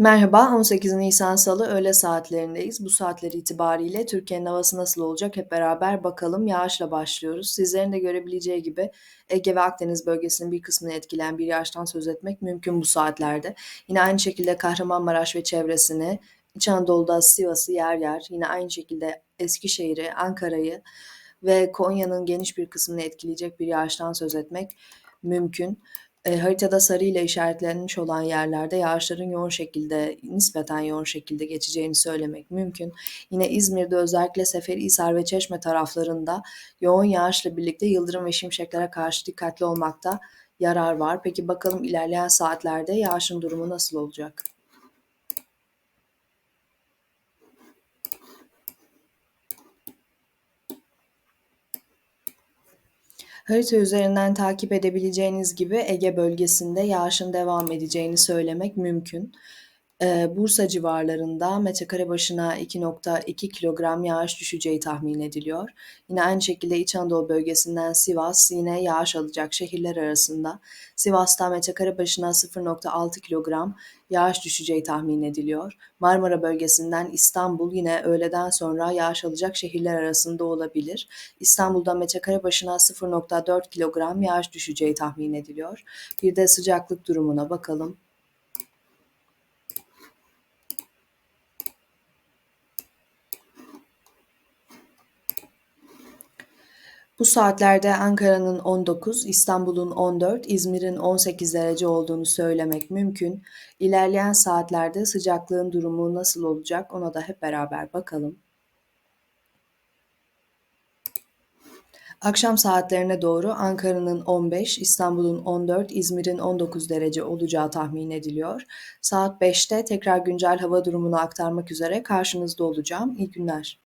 Merhaba, 18 Nisan Salı öğle saatlerindeyiz. Bu saatler itibariyle Türkiye'nin havası nasıl olacak hep beraber bakalım. Yağışla başlıyoruz. Sizlerin de görebileceği gibi Ege ve Akdeniz bölgesinin bir kısmını etkileyen bir yağıştan söz etmek mümkün bu saatlerde. Yine aynı şekilde Kahramanmaraş ve çevresini, İç Anadolu'da Sivas'ı yer yer, yine aynı şekilde Eskişehir'i, Ankara'yı ve Konya'nın geniş bir kısmını etkileyecek bir yağıştan söz etmek mümkün. Eee, haritada sarı ile işaretlenmiş olan yerlerde yağışların yoğun şekilde, nispeten yoğun şekilde geçeceğini söylemek mümkün. Yine İzmir'de özellikle Seferihisar ve Çeşme taraflarında yoğun yağışla birlikte yıldırım ve şimşeklere karşı dikkatli olmakta yarar var. Peki bakalım ilerleyen saatlerde yağışın durumu nasıl olacak? Harita üzerinden takip edebileceğiniz gibi Ege bölgesinde yağışın devam edeceğini söylemek mümkün. Bursa civarlarında metrekare başına 2.2 kilogram yağış düşeceği tahmin ediliyor. Yine aynı şekilde İç Anadolu bölgesinden Sivas yine yağış alacak şehirler arasında. Sivas'ta metrekare başına 0.6 kilogram yağış düşeceği tahmin ediliyor. Marmara bölgesinden İstanbul yine öğleden sonra yağış alacak şehirler arasında olabilir. İstanbul'da metrekare başına 0.4 kilogram yağış düşeceği tahmin ediliyor. Bir de sıcaklık durumuna bakalım. Bu saatlerde Ankara'nın 19, İstanbul'un 14, İzmir'in 18 derece olduğunu söylemek mümkün. İlerleyen saatlerde sıcaklığın durumu nasıl olacak ona da hep beraber bakalım. Akşam saatlerine doğru Ankara'nın 15, İstanbul'un 14, İzmir'in 19 derece olacağı tahmin ediliyor. Saat 5'te tekrar güncel hava durumunu aktarmak üzere karşınızda olacağım. İyi günler.